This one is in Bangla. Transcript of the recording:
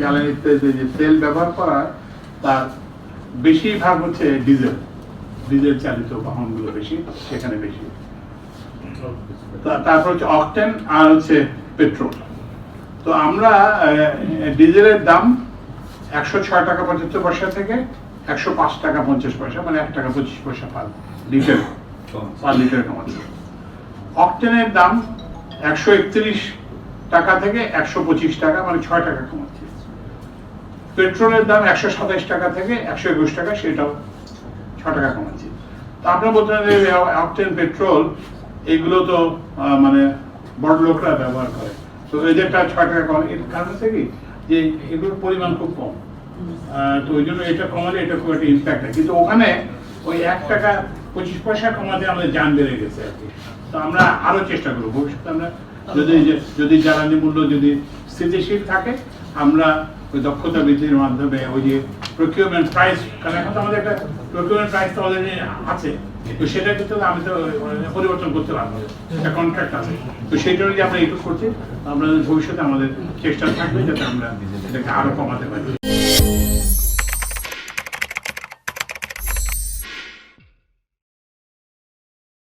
জ্বালানিতে যে তেল ব্যবহার করা তার বেশিরভাগ হচ্ছে ডিজেল ডিজেল চালিত বাহনগুলো বেশি, সেখানে বেশি। তারপর হচ্ছে অকটেন আর হচ্ছে পেট্রোল তো আমরা ডিজেলের দাম একশো ছয় টাকা পঁচাত্তর পয়সা থেকে একশো পাঁচ টাকা পঞ্চাশ পয়সা মানে এক টাকা পঁচিশ পয়সা পার লিটার পার লিটার কমাচ্ছে। অকটেনের দাম একশো একত্রিশ টাকা থেকে একশো পঁচিশ টাকা মানে ছয় টাকা কমাচ্ছে। পেট্রোলের দাম একশো সাতাইশ টাকা থেকে একশো একুশ টাকা, সেটাও ছ টাকা কমাচ্ছে। তো আপনার বলতে যে অকটেন পেট্রোল এগুলো তো মানে বড় লোকরা ব্যবহার করে। তো এদেরটা ছয় টাকা কম, এর কারণ হচ্ছে কি? যে এগুলোর পরিমাণ খুব কম। তো ওই জন্য এটা কমালে এটা খুব একটা ইম্প্যাক্ট হয়। কিন্তু ওখানে ওই এক টাকা পঁচিশ পয়সা কমাতে আমাদের যান বেড়ে গেছে আর কি। তো আমরা আরও চেষ্টা করব। ভবিষ্যতে আমরা যদি যদি জ্বালানি মূল্য যদি স্থিতিশীল থাকে, আমরা দক্ষতা বৃদ্ধির মাধ্যমে ওই যে প্রকিউরমেন্ট প্রাইস কারণ এখন তো আমাদের একটা প্রকিউরমেন্ট প্রাইস তো অলরেডি আছে। তো সেটা কিন্তু আমি তো মানে পরিবর্তন করতে পারব। একটা কন্ট্রাক্ট আছে। তো সেই জন্য যে আমরা একটু করছি, আমরা ভবিষ্যতে আমাদের চেষ্টা থাকবে যাতে আমরা এটাকে আরও কমাতে পারি।